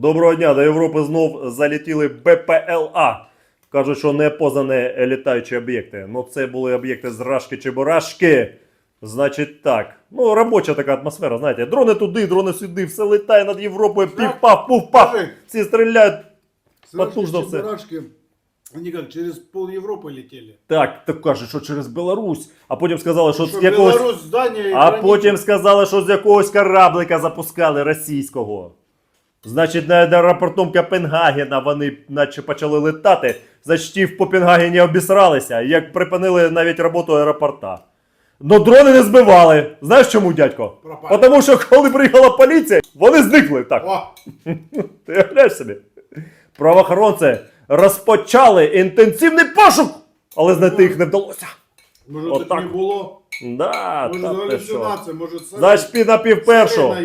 Доброго дня, до Європи знов залетіли БПЛА. Кажуть, що не познані літаючі об'єкти. Ну, це були об'єкти з рашки чи бурашки. Значить так. Ну, робоча така атмосфера, знаєте. Дрони туди, дрони сюди, все літає над Європою, пів-пав, пув-пав. Скажи. Всі стріляють. Слышишь, Потужно эти все. Бурашки, они как, через пол Европы летели. Так, так кажуть, що через Білорусь. А потім сказали, що Что з якогось. Беларусь здание и А граница. потім сказали, що з якогось кораблика запускали російського. Значить, над аеропортом Копенгагена вони наче почали летати. Значить, ті в Копенгагені обісралися, як припинили навіть роботу аеропорта. Но дрони не збивали. Знаєш чому, дядько? Пропали. Тому що коли приїхала поліція, вони зникли так. О, Ти уявляєш собі? Правоохоронці розпочали інтенсивний пошук, але знайти їх не вдалося. может Вот так не было. Да, Может та ти що. сами- Значить, під на пів першого.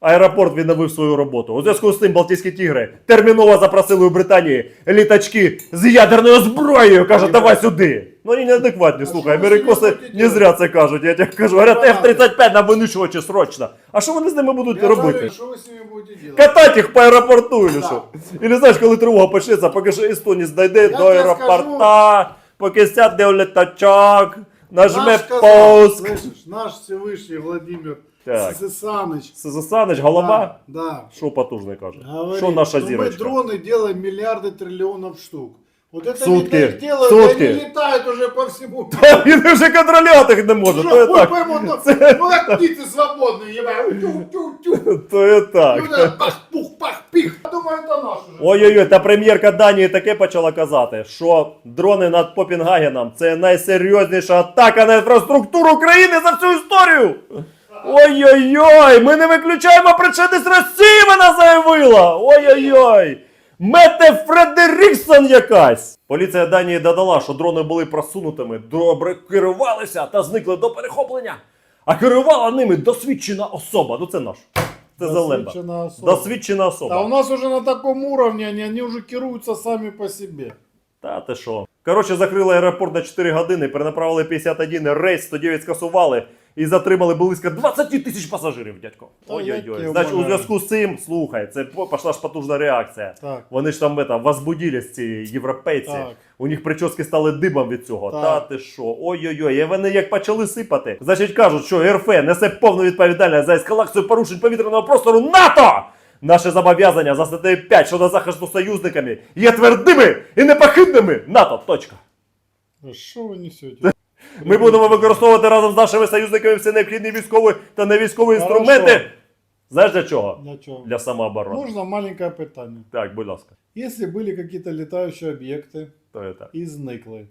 Аеропорт відновив свою роботу. У зв'язку з цим Балтійські тігри терміново запросили у Британії літачки з ядерною зброєю. Каже, давай сюди. Ну вони неадекватні, слухай. що ви Америкоси собі не зря це кажуть. Я тебе кажу, говорять, F-35 на винищувачі срочно. А що вони з ними будуть Я робити? что вы с ними будете делать? Катати їх по аеропорту, или що? Или знаєш, коли тривога почнеться, поки що Естонія дійде Я до тебе аеропорта, поки сяде у літачок, нажме Наш сказал, пуск. слышишь, наш Всевышний Владимир Так. Сысаныч. Сазасанич, голова. Да, да. Що потужний каже? Говорит, Що наша ну, зірочка? Мы дроны делаем миллиарды триллионов штук. Вот это Сутки, не их делают, сутки. они летают уже по всему. Та він вже контролювати їх не може, Что, то і ой, так. пойму, ну, Це- ну как птицы свободные, ебать, тю-тю-тю. То і И так. вот это пах, пух, пах, пих. Я думаю, это наш уже. Ой-ой-ой, та прем'єрка Данії таке почала казати, що дрони над Попінгагеном це найсерйозніша атака на інфраструктуру України за всю історію. Ой-ой-ой, ми не виключаємо причетність Росії, вона заявила. Ой-ой-ой. Мете Фредеріксон якась. Поліція Данії додала, що дрони були просунутими, добре керувалися та зникли до перехоплення. А керувала ними досвідчена особа. Ну це наш. Це Зелемба. Досвідчена особа. Досвідчена особа. Да у нас уже на таком уровне, они, они уже керуются сами по себе. Та ти що? Коротше, закрили аеропорт на 4 години, перенаправили 51 рейс, 109 скасували і затримали близько 20 тисяч пасажирів, дядько. Ой-ой-ой. Значить, у зв'язку з цим, слухай, це пішла ж потужна реакція. Так. Вони ж там это, возбудились, ці європейці. Так. У них прически стали дибом від цього. Так. Та ти що? Ой-ой-ой, і вони як почали сипати. Значить, кажуть, що РФ несе повну відповідальність за ескалацію порушень повітряного простору НАТО! Наше зобов'язання за статтею 5 щодо захисту союзниками є твердими і непохитними НАТО. Точка. Что вы несете? Ми будемо використовувати разом з нашими союзниками всі необхідні військові та невійськові Хорошо. інструменти. Знаєш для чого? Для чего? Для самооборони. Можно маленькое питание. Так, будь ласка. Если были какие-то летающие объекты То є так. и зникли,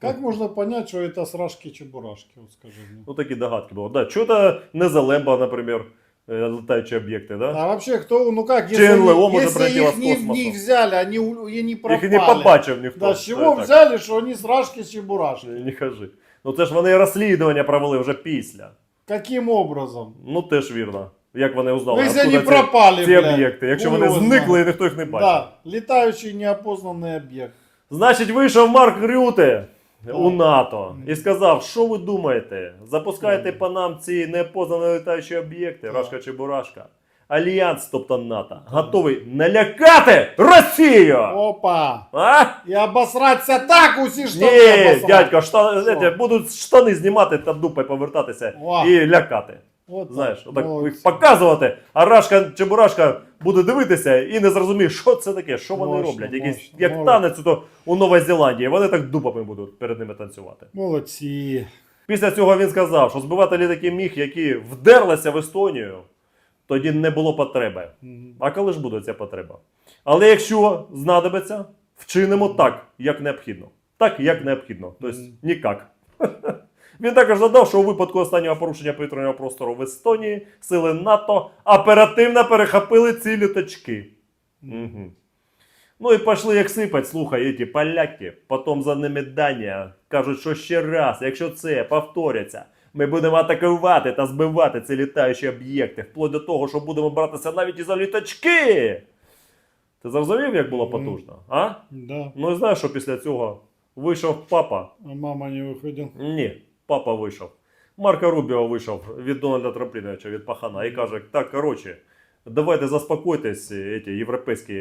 как можно понять, что это срашки-чебурашки? Вот скажи мне. Ну такі догадки були. Да, чого-то не Залемба, наприклад, е, летаючі об'єкти, да? А вообще кто, ну как, Чи если, НЛО они- може если прилетіло их з не, космосу? не взяли, они, у- и не пропали. Їх і не побачив ніхто. Да, с То чего є так. взяли, что они срашки-чебурашки? Не кажи. Ну це ж вони розслідування провели вже після. Каким образом? Ну теж вірно. Як вони узнали, якщо откуда пропали, ці, об'єкти, якщо вони зникли і ніхто їх не бачив. Да, летающий неопознанный объект. Значить, вийшов Марк Рюте у НАТО і сказав, що ви думаєте? Запускайте по нам ці непознані літаючі об'єкти. Рашка чи Бурашка. Альянс, тобто НАТО, готовий налякати Росію! Опа! А? И обосраться так, усі штани Ні, обосрать. дядько, штани, знаєте, будуть штани знімати та дупою повертатися О. і лякати. Так. Знаєш, отак Молодці. їх показувати, а Рашка чи Бурашка буде дивитися і не зрозуміє, що це таке, що вони Мощно, роблять. Якийсь мощно, як молодці. танець ото у Новій Зеландії. Вони так дупами будуть перед ними танцювати. Молодці. Після цього він сказав, що збивати літаки міг, які вдерлися в Естонію, тоді не було потреби. А коли ж буде ця потреба? Але якщо знадобиться, вчинимо так, як необхідно. Так, як необхідно. Тобто нікак. Він також додав, що у випадку останнього порушення повітряного простору в Естонії сили НАТО оперативно перехопили ці літачки. Угу. Ну і пішли як сипать, слухай, ті поляки, потім за ними Данія кажуть, що ще раз, якщо це повторяться, ми будемо атакувати та збивати ці літаючі об'єкти, вплоть до того, що будемо братися навіть і за літачки. Ти зрозумів, як було потужно? А? Да. Ну і знаєш, що після цього вийшов папа. А мама не виходила. Ні, папа вийшов. Марко Рубіо вийшов від Дональда Трампліновича, від пахана, і каже: так, коротше, давайте заспокойтесь, эти європейські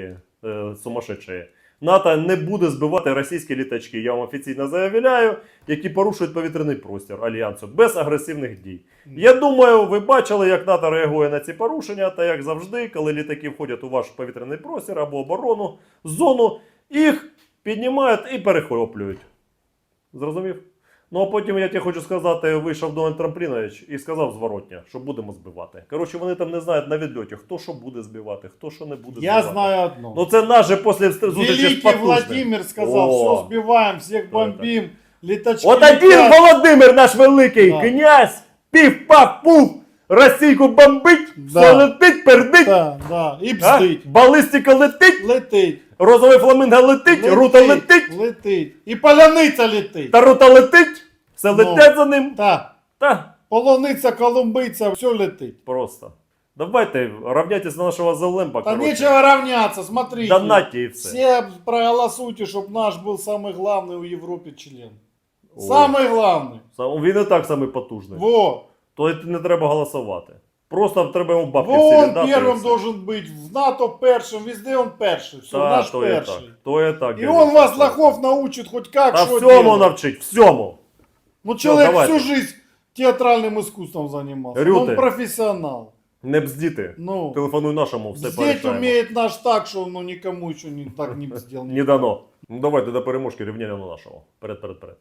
е, сумасшедшие. НАТО не буде збивати російські літачки, я вам офіційно заявляю, які порушують повітряний простір альянсу без агресивних дій. Я думаю, ви бачили, як НАТО реагує на ці порушення, та як завжди, коли літаки входять у ваш повітряний простір або оборону, зону, їх піднімають і перехоплюють. Зрозумів? Ну а потім я тебе хочу сказати, вийшов Дональд Трамплінович і сказав зворотня, що будемо збивати. Коротше, вони там не знають на відльоті, хто що буде збивати, хто що не буде Я збивати. знаю одно. Ну це наш же після зустрічі з Великий Потужним. Владимир сказав, О. все збиваємо, всех бомбим, літачки. От один летят. Володимир наш великий Да. князь, пів-пав-пуф, Російку бомбить, Да. все летить, пердить, Да, да, і а? бздить. балістика летить, Летить. розовий фламинго летить, рута летить, Летить. І поляниця летить. та рута летить, все Ну. летять за ним. Та, Та полуниця, колумбиця, все летить. просто. Давайте равняйтесь на нашого Зелемба. Та коротше. нечего равняться, смотрите. Донатьте і все. Все проголосуйте, чтобы наш был самый главный у Европы член. О. Самый главный. Сам- Він і так самий потужний. Во. То й не треба голосувати. Просто треба йому бабки Во всі он віддати. і первым все. должен быть. В НАТО першим, везде он перший. Все, Та, наш то є так. перший. То є так. И Герман, он вас, так. лохов, научит хоть как, Та что всьому делать. навчить, всьому. Ну, человек давайте. всю жизнь театральным искусством занимался. Ну, Рюты. он профессионал. Не бздіти. Ну, Телефонуй нашому, все здесь порішаємо. умеет наш так, что ну, никому еще не, так не сделал. Не дано. Ну давайте до переможки рівняємо на нашого. Перед, перед, перед.